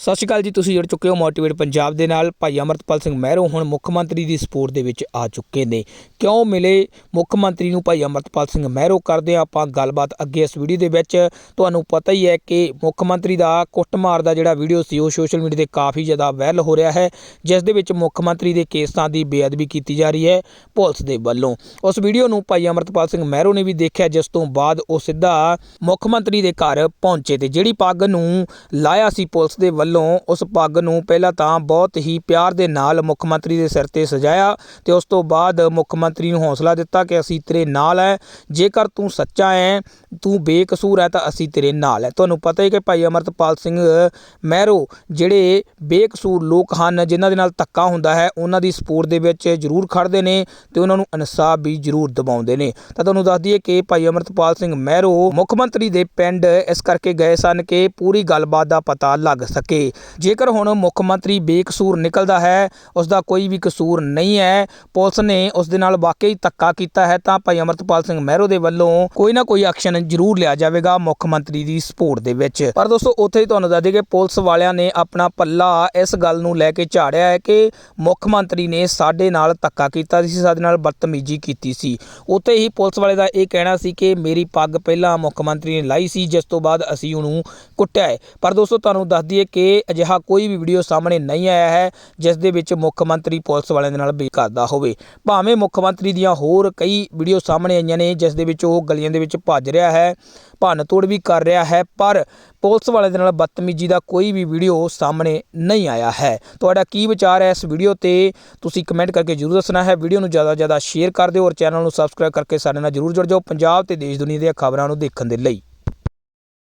ਸਤਿ ਸ਼੍ਰੀ ਅਕਾਲ ਜੀ, ਤੁਸੀਂ ਜੁੜ ਚੁੱਕੇ ਹੋ ਮੋਟੀਵੇਟ ਪੰਜਾਬ ਦੇ ਨਾਲ। ਭਾਈ ਅਮਰਤਪਾਲ ਸਿੰਘ ਮਹਿਰੋ ਹੁਣ ਮੁੱਖ ਮੰਤਰੀ ਦੀ ਸਪੋਰਟ ਦੇ ਵਿੱਚ ਆ ਚੁੱਕੇ ਨੇ। ਕਿਉਂ ਮਿਲੇ ਮੁੱਖ ਮੰਤਰੀ ਨੂੰ ਭਾਈ ਅਮਰਤਪਾਲ ਸਿੰਘ ਮਹਿਰੋ ਕਰਦੇ ਹਾਂ ਆਪਾਂ ਗੱਲਬਾਤ ਅੱਗੇ ਇਸ ਵੀਡੀਓ ਦੇ ਵਿੱਚ। ਤੁਹਾਨੂੰ ਪਤਾ ਹੀ ਹੈ ਕਿ ਮੁੱਖ ਮੰਤਰੀ ਦਾ ਕੁੱਟਮਾਰ ਦਾ ਜਿਹੜਾ ਵੀਡੀਓ ਸੀ, ਉਹ ਸੋਸ਼ਲ ਮੀਡੀਆ ਤੇ ਕਾਫੀ ਜ਼ਿਆਦਾ ਵਾਇਰਲ ਹੋ ਰਿਹਾ ਹੈ, ਜਿਸ ਦੇ ਵਿੱਚ ਮੁੱਖ ਮੰਤਰੀ ਦੇ ਕੇਸਾਂ ਦੀ ਬੇਅਦਬੀ ਕੀਤੀ ਜਾ ਰਹੀ ਹੈ ਪੁਲਿਸ ਦੇ ਵੱਲੋਂ। ਉਸ ਵੀਡੀਓ ਨੂੰ ਭਾਈ ਅਮਰਤਪਾਲ ਸਿੰਘ ਮਹਿਰੋ ਨੇ ਵੀ ਦੇਖਿਆ, ਜਿਸ ਤੋਂ ਬਾਅਦ ਉਹ ਸਿੱਧਾ ਮੁੱਖ ਮੰਤਰੀ ਦੇ ਘਰ ਪਹੁੰਚੇ ਤੇ ਜਿਹੜੀ ਪੱਗ ਨੂੰ ਲਾਇਆ ਸੀ ਪੁਲਿਸ ਦੇ ਵੱਲੋਂ ਵੱਲੋਂ ਉਸ ਪੱਗ ਨੂੰ ਪਹਿਲਾਂ ਤਾਂ ਬਹੁਤ ਹੀ ਪਿਆਰ ਦੇ ਨਾਲ ਮੁੱਖ ਮੰਤਰੀ ਦੇ ਸਿਰ ਤੇ ਸਜਾਇਆ ਤੇ ਉਸ ਤੋਂ ਬਾਅਦ ਮੁੱਖ ਮੰਤਰੀ ਨੂੰ ਹੌਸਲਾ ਦਿੱਤਾ ਕਿ ਅਸੀਂ ਤੇਰੇ ਨਾਲ ਹੈ ਜੇਕਰ ਤੂੰ ਸੱਚਾ ਹੈ ਤੂੰ ਬੇਕਸੂਰ ਹੈ ਤਾਂ ਅਸੀਂ ਤੇਰੇ ਨਾਲ ਹੈ ਤੁਹਾਨੂੰ ਪਤਾ ਹੀ ਕਿ ਭਾਈ ਅਮਰਤਪਾਲ ਸਿੰਘ ਮਹਿਰੋ ਜਿਹੜੇ ਬੇਕਸੂਰ ਲੋਕ ਹਨ, ਜਿਨ੍ਹਾਂ ਦੇ ਨਾਲ ਧੱਕਾ ਹੁੰਦਾ ਹੈ, ਉਹਨਾਂ ਦੀ ਸਪੋਰਟ ਦੇ ਵਿੱਚ ਜ਼ਰੂਰ ਖੜਦੇ ਨੇ ਤੇ ਉਹਨਾਂ ਨੂੰ ਇਨਸਾਫ ਵੀ ਜ਼ਰੂਰ ਦਿਵਾਉਂਦੇ ਨੇ। ਤਾਂ ਤੁਹਾਨੂੰ ਦੱਸ ਦਈਏ ਕਿ ਭਾਈ ਅਮਰਤਪਾਲ ਸਿੰਘ ਮਹਿਰੋ ਮੁੱਖ ਮੰਤਰੀ ਦੇ ਪਿੰਡ ਇਸ ਕਰਕੇ ਗਏ ਸਨ ਕਿ ਪੂਰੀ ਗੱਲਬਾਤ ਦਾ ਪਤਾ ਲੱਗ ਸਕੇ। ਜੇਕਰ ਹੁਣ ਮੁੱਖ ਮੰਤਰੀ ਬੇਕਸੂਰ ਨਿਕਲਦਾ ਹੈ ਉਸ ਦਾ ਕੋਈ ਵੀ ਕਸੂਰ ਨਹੀਂ ਹੈ। ਪੁਲਿਸ ਨੇ ਉਸ ਦੇ ਨਾਲ ਵਾਕਈ ਧੱਕਾ ਕੀਤਾ ਹੈ ਤਾਂ ਭਾਈ ਅਮਰਤਪਾਲ ਸਿੰਘ ਮਹਿਰੋ ਦੇ ਵੱਲੋਂ ਕੋਈ ਨਾ ਕੋਈ ਐਕਸ਼ਨ ਜ਼ਰੂਰ ਲਿਆ ਜਾਵੇਗਾ ਮੁੱਖ ਮੰਤਰੀ ਦੀ ਸਪੋਰਟ ਦੇ ਵਿੱਚ। ਪਰ ਦੋਸਤੋ, ਉੱਥੇ ਹੀ ਤੁਹਾਨੂੰ ਦੱਸ ਦਈਏ ਕਿ ਪੁਲਿਸ ਵਾਲਿਆਂ ਨੇ ਆਪਣਾ ਪੱਲਾ ਇਸ ਗੱਲ ਨੂੰ ਲੈ ਕੇ ਝਾੜਿਆ ਹੈ ਕਿ ਮੁੱਖ ਮੰਤਰੀ ਨੇ ਸਾਡੇ ਨਾਲ ਧੱਕਾ ਕੀਤਾ ਸੀ, ਸਾਡੇ ਨਾਲ ਬਦਤਮੀਜ਼ੀ ਕੀਤੀ ਸੀ। ਉੱਥੇ ਹੀ ਪੁਲਿਸ ਵਾਲੇ ਦਾ ਇਹ ਕਹਿਣਾ ਸੀ ਕਿ ਮੇਰੀ ਪੱਗ ਪਹਿਲਾਂ ਮੁੱਖ ਮੰਤਰੀ ਨੇ ਲਾਈ ਸੀ, ਜਿਸ ਤੋਂ ਬਾਅਦ ਅਸੀਂ ਉਹਨੂੰ ਕੁੱਟਿਆ ਹੈ। ਪਰ ਦੋਸਤੋ, ਤੁਹਾਨੂੰ ਦੱਸ ਦਈਏ ਕਿ ਅਜਿਹਾ ਕੋਈ ਵੀ ਵੀਡੀਓ ਸਾਹਮਣੇ ਨਹੀਂ ਆਇਆ ਹੈ, ਜਿਸ ਦੇ ਵਿੱਚ ਮੁੱਖ ਮੰਤਰੀ ਪੁਲਿਸ ਵਾਲਿਆਂ ਦੇ ਨਾਲ ਵੀ ਕਰਦਾ ਹੋਵੇ। ਭਾਵੇਂ ਮੁੱਖ ਮੰਤਰੀ ਦੀਆਂ ਹੋਰ ਕਈ ਵੀਡੀਓ ਸਾਹਮਣੇ ਆਈਆਂ ਨੇ, ਜਿਸ ਦੇ ਵਿੱਚ ਉਹ ਗਲੀਆਂ ਦੇ ਵਿੱਚ ਭੱਜ ਰਿਹਾ ਹੈ ਭੰਨ ਤੋੜ ਵੀ ਕਰ ਰਿਹਾ ਹੈ, ਪਰ ਪੁਲਿਸ ਵਾਲਿਆਂ ਦੇ ਨਾਲ ਬਦਤਮੀਜ਼ੀ ਦਾ ਕੋਈ ਵੀ ਵੀਡੀਓ ਸਾਹਮਣੇ ਨਹੀਂ ਆਇਆ ਹੈ। ਤੁਹਾਡਾ ਕੀ ਵਿਚਾਰ ਹੈ ਇਸ ਵੀਡੀਓ ਤੇ? ਤੁਸੀਂ ਕਮੈਂਟ ਕਰਕੇ ਜਰੂਰ ਦੱਸਣਾ ਹੈ। ਵੀਡੀਓ ਨੂੰ ਜ਼ਿਆਦਾ ਤੋਂ ਜ਼ਿਆਦਾ ਸ਼ੇਅਰ ਕਰ ਦਿਓ ਔਰ ਚੈਨਲ ਨੂੰ ਸਬਸਕ੍ਰਾਈਬ ਕਰਕੇ ਸਾਡੇ ਨਾਲ ਜਰੂਰ ਜੁੜ ਜਾਓ ਪੰਜਾਬ ਤੇ ਦੇਸ਼ ਦੁਨੀਆ ਦੀਆਂ ਖਬਰਾਂ ਨੂੰ ਦੇਖਣ ਦੇ ਲਈ।